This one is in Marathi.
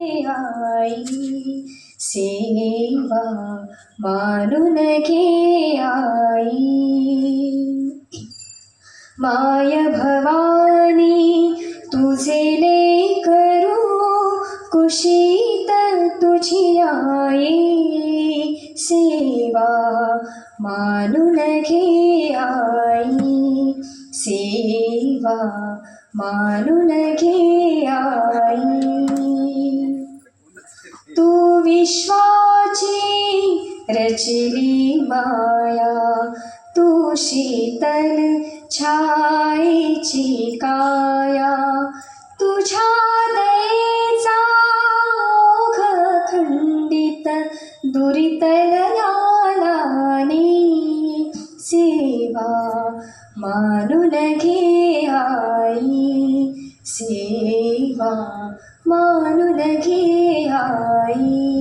आई। सेवा मानून घे आई। माय भवानी, तुझे लेकरू कुशीत तुझी आई। सेवा मानून घे आई। सेवा मानून घे आई। विश्वाची रचली माया तू शीतल छाईची काया तुझ्या दयेचा ओघ खंडित दुरितलयालानी सेवा मानुन घे आई सेवा मानुन घे आई.